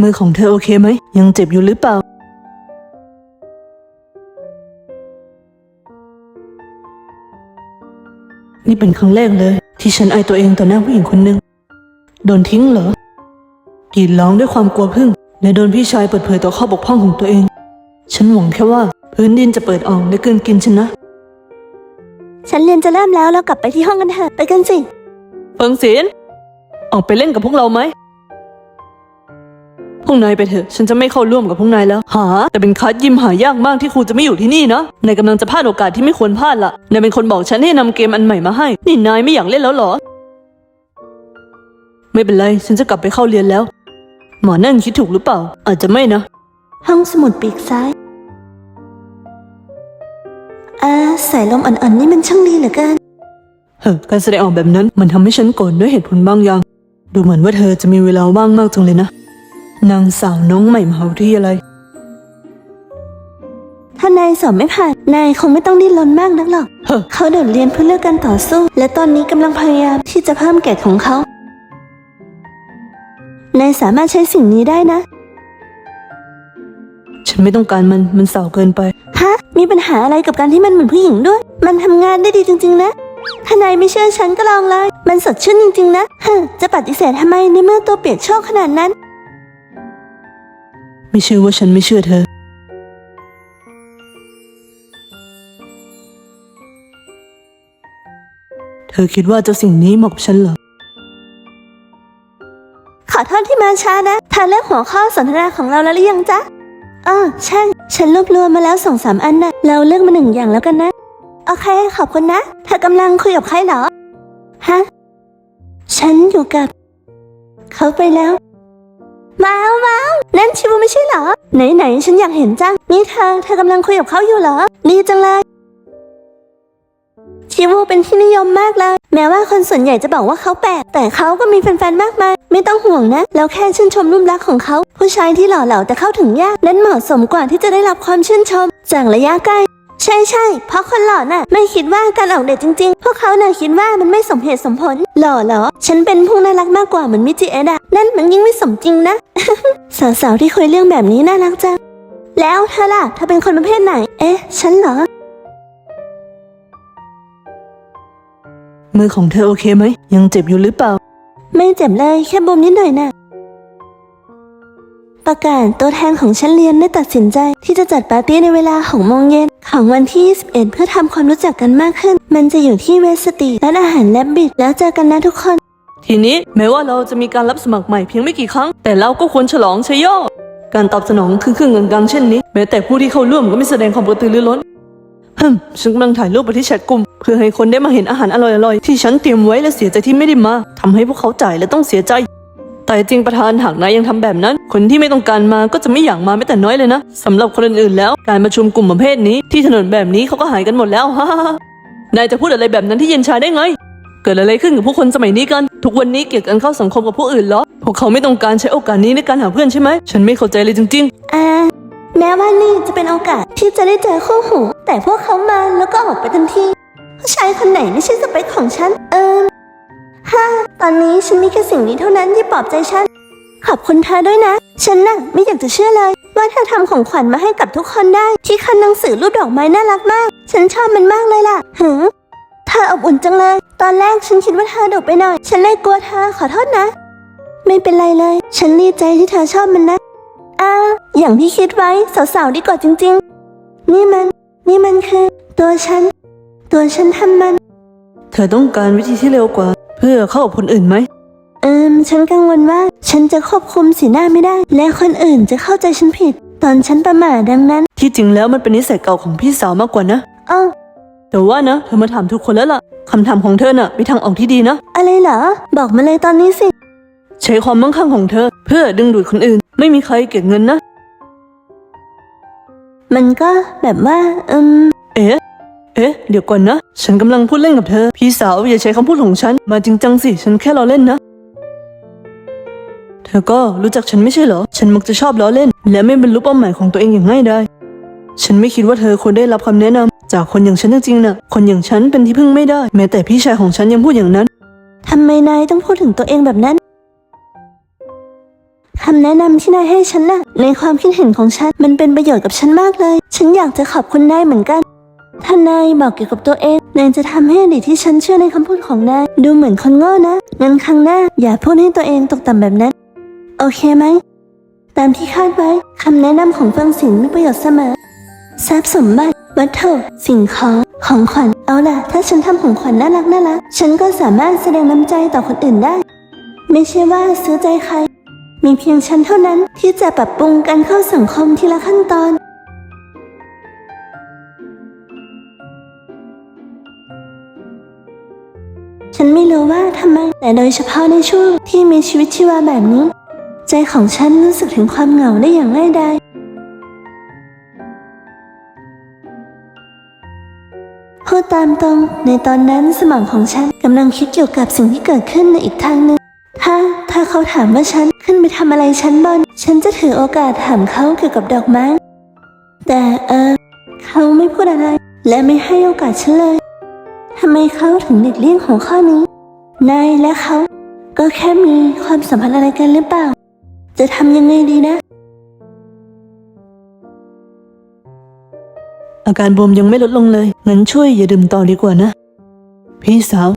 มือของเธอโอเคไหม ยังเจ็บอยู่หรือเปล่า นี่เป็นครั้งแรกเลย ที่ฉันอายตัวเองต่อหน้าผู้หญิงคนหนึ่งโดนทิ้งเหรอกรีดร้องด้วยความกลัวพึ่ง และโดนพี่ชายเปิดเผยต่อข้อบกพร่องของตัวเอง ฉันหวังแค่ว่า พื้นดินจะเปิดออกและกลืนกินฉันนะ ฉันเรียนจะเริ่มแล้วเรากลับไปที่ห้องกันเถอะไปกันสิเฟิงเสียนออกไปเล่นกับพวกเราไหม พวกนายไปเถอะ ฉันจะไม่เข้าร่วมกับพวกนายแล้ว หา แต่เป็นคัดยิมหายากมากที่ครูจะไม่อยู่ที่นี่นะ นายกำลังจะพลาดโอกาสที่ไม่ควรพลาดละนายเป็นคนบอกฉันให้นำเกมอันใหม่มาให้ นี่นายไม่อยากเล่นแล้วเหรอ ไม่เป็นไร ฉันจะกลับไปเข้าเรียนแล้ว หมอนั่นคิดถูกหรือเปล่า อาจจะไม่นะ ห้องสมุดปีกซ้ายอ่าสายลมอ่อนๆนี่มันช่างดีเหลือเกิน เฮ้อการแสดงออกแบบนั้นมันทำให้ฉันโกรธด้วยเหตุผลบางอย่าง ดูเหมือนว่าเธอจะมีเวลาว่างมากจังเลยนะ นางสาวน้องใหม่มหาวิทยาลัย ถ้านายสอบไม่ผ่าน นายคงไม่ต้องดิ้นรนมากนักหรอก เฮ้อ เขาโดดเรียนเพื่อเลือกการต่อสู้ และตอนนี้กำลังพยายามที่จะเพิ่มเกรดของเขา นายสามารถใช้สิ่งนี้ได้นะ ฉันไม่ต้องการมันมันสาวเกินไป ฮะ มีปัญหาอะไรกับการที่มันเหมือนผู้หญิงด้วย มันทำงานได้ดีจริง ๆ นะ ถ้านายไม่เชื่อฉันก็ลองเลย มันสดชื่นจริง ๆ นะฮะจะปฏิเสธทำไมในเมื่อตัวเปียกโชกขนาดนั้น ไม่เชื่อว่าฉันไม่เชื่อเธอ เธอคิดว่าเจ้าสิ่งนี้เหมาะกับฉันเหรอ ขอโทษที่มาช้านะทานเลือกหัวข้อสนทนาของเราแล้วหรือยังจ๊ะอ๋อใช่ฉันรวบรวมมาแล้วสองสามอันนะเราเลือกมาหนึ่งอย่างแล้วกันนะ โอเค ขอบคุณนะ เธอกำลังคุยกับใครเหรอ ฮะ ฉันอยู่กับ เขาไปแล้ว ว้าวว้าวนั่นชิวไม่ใช่เหรอ ไหนไหนฉันอยากเห็นจัง นี่เธอเธอกำลังคุยกับเขาอยู่เหรอ ดีจังเลย ชิวเป็นที่นิยมมากเลย แม้ว่าคนส่วนใหญ่จะบอกว่าเขาแปลก แต่เขาก็มีแฟนๆมากมาย ไม่ต้องห่วงนะ แล้วแค่ชื่นชมรูปลักษณ์ของเขา ผู้ชายที่หล่อเหลาแต่เข้าถึงยาก นั้นเหมาะสมกว่าที่จะได้รับความชื่นชม จากระยะใกล้ ใช่ใช่เพราะคนหล่อน่ะไม่คิดว่าการออกเดทจริงๆ พวกเขาน่ะคิดว่ามันไม่สมเหตุสมผล หล่อเหรอ ฉันเป็นผู้น่ารักมากกว่าเหมือนมิจิเอดะนั่นมันยิ่งไม่สมจริงนะ สาวๆที่คุยเรื่องแบบนี้น่ารักจังแล้วเธอล่ะเธอเป็นคนประเภทไหน เอ๊ะ ฉันเหรอ มือของเธอโอเคไหม ยังเจ็บอยู่หรือเปล่า ไม่เจ็บเลยแค่บวมนิดหน่อยน่ะ ประกาศตัวแทนของชั้นเรียนได้ตัดสินใจ ที่จะจัดปาร์ตี้ในเวลา6โมงเย็นของวันที่ 21 เพื่อทำความรู้จักกันมากขึ้น มันจะอยู่ที่เวสตีร้านอาหารแลบบิดแล้วเจอกันนะทุกคน ทีนี้แม้ว่าเราจะมีการรับสมัครใหม่เพียงไม่กี่ครั้ง แต่เราก็ควรฉลองใชโยการตอบสนองครึ่งๆกลางๆเช่นนี้ แม้แต่ผู้ที่เข้าร่วมก็ไม่แสดงความกระตือรือร้นฮึมฉันกำลังถ่ายรูปไปที่แชทกลุ่มเพื่อให้คนได้มาเห็นอาหารอร่อยๆที่ฉันเตรียมไว้และเสียใจที่ไม่ได้มาทำให้พวกเขาจ่ายและต้องเสียใจ แต่จริงประธานหากนายยังทำแบบนั้น คนที่ไม่ต้องการมาก็จะไม่อยากมาแม้แต่น้อยเลยนะสำหรับคนอื่นๆแล้ว การประชุมกลุ่มประเภทนี้ที่ถนนแบบนี้เขาก็หายกันหมดแล้วฮ่านายจะพูดอะไรแบบนั้นที่เย็นชาได้ไงเกิดอะไรขึ้นกับผู้คนสมัยนี้กัน ทุกวันนี้เกลียดกันเข้าสังคมกับผู้อื่นเหรอพวกเขาไม่ต้องการใช้โอกาสนี้ในการหาเพื่อนใช่ไหม ฉันไม่เข้าใจเลยจริงอ่าแม้ว่านี่จะเป็นโอกาสที่จะได้เจอคู่หู แต่พวกเขามาแล้วก็ออกไปทันทีผู้ชายคนไหนไม่ใช่สเปคของฉัน อนนี้ฉันมีแค่สิ่งนี้เท่านั้นที่ปลอบใจฉัน ขอบคุณเธอด้วยนะ ฉันน่ะไม่อยากจะเชื่อเลย ว่าเธอทำของขวัญมาให้กับทุกคนได้ ที่คันหนังสือรูปดอกไม้น่ารักมาก ฉันชอบมันมากเลยล่ะหือเธออบอุ่นจังเลย ตอนแรกฉันคิดว่าเธอดุไปหน่อย ฉันเลยกลัวเธอขอโทษนะ ไม่เป็นไรเลย ฉันดีใจที่เธอชอบมันนะอ่าอย่างที่คิดไว้สาวๆดีกว่าจริง ๆ นี่มัน นี่มันคือ ตัวฉัน ตัวฉันทำมัน เธอต้องการวิธีที่เร็วกว่า พื่อเข้ากับคนอื่นไหม เอิมฉันกังวลว่าฉันจะควบคุมสีหน้าไม่ได้ และคนอื่นจะเข้าใจฉันผิด ตอนฉันประมาทดังนั้นที่จริงแล้วมันเป็นนิสัยเก่าของพี่สาวมากกว่านะ อ้อแต่ว่านะเธอมาถามทุกคนแล้วล่ะคำถามของเธอน่ะมีทางออกที่ดีนะ อะไรเหรอ บอกมาเลยตอนนี้สิ ใช้ความมั่งคั่งของเธอ เพื่อดึงดูดคนอื่น ไม่มีใครเก็บเงินนะ มันก็แบบว่าเอิม เอ๊ะ เดี๋ยวก่อนนะ ฉันกำลังพูดเล่นกับเธอ พี่สาวอย่าใช้คำพูดของฉัน มาจริงจังสิ ฉันแค่ล้อเล่นนะ เธอก็รู้จักฉันไม่ใช่เหรอ ฉันมักจะชอบล้อเล่น และไม่บรรลุเป้าหมายของตัวเองอย่างง่ายได้ฉันไม่คิดว่าเธอควรได้รับคำแนะนำจากคนอย่างฉันจริงๆนะ่ะคนอย่างฉันเป็นที่พึ่งไม่ได้ แม้แต่พี่ชายของฉันยังพูดอย่างนั้น ทำไมนายต้องพูดถึงตัวเองแบบนั้นคำแนะนำที่นายให้ฉันน่ะ ในความคิดเห็นของฉันมันเป็นประโยชน์กับฉันมากเลย ฉันอยากจะขอบคุณนายเหมือนกัน ถ้านายบอกเกี่ยวกับตัวเองนายจะทำให้อดีตที่ฉันเชื่อในคำพูดของนายดูเหมือนคนโง่นะงั้นครั้งหน้า อย่าพูดให้ตัวเองตกต่ำแบบนั้น โอเคไหมตามที่คาดไว้คำแนะนำของเฟิงสินมีประโยชน์เสมอทรัพย์สมบัติวัตถุสิ่งของของขวัญเอาล่ะ ถ้าฉันทำของขวัญน่ารักน่ารักฉันก็สามารถแสดงน้ำใจต่อคนอื่นได้ ไม่ใช่ว่าซื้อใจใคร มีเพียงฉันเท่านั้นที่จะปรับปรุงการเข้าสังคมทีละขั้นตอน ฉันไม่รู้ว่าทำไมแต่โดยเฉพาะในช่วงที่มีชีวิตชีวาแบบนี้ ใจของฉันรู้สึกถึงความเหงาได้อย่างง่ายดายพูดตามตรงในตอนนั้นสมองของฉันกำลังคิดเกี่ยวกับสิ่งที่เกิดขึ้นในอีกทางหนึ่งถ้าถ้าเขาถามว่าฉันขึ้นไปทำอะไรชั้นบน ฉันจะถือโอกาสถามเขาเกี่ยวกับดอกไม้แต่เออเขาไม่พูดอะไร และไม่ให้โอกาสฉันเลย ทำไมเขาถึงเด็กเลี่ยงหัวข้อนี้ นายและเขา ก็แค่มีความสัมพันธ์อะไรกันหรือเปล่า จะทำยังไงดีนะ อาการบวมยังไม่ลดลงเลย งั้นช่วยอย่าดื่มต่อดีกว่านะ พี่สาว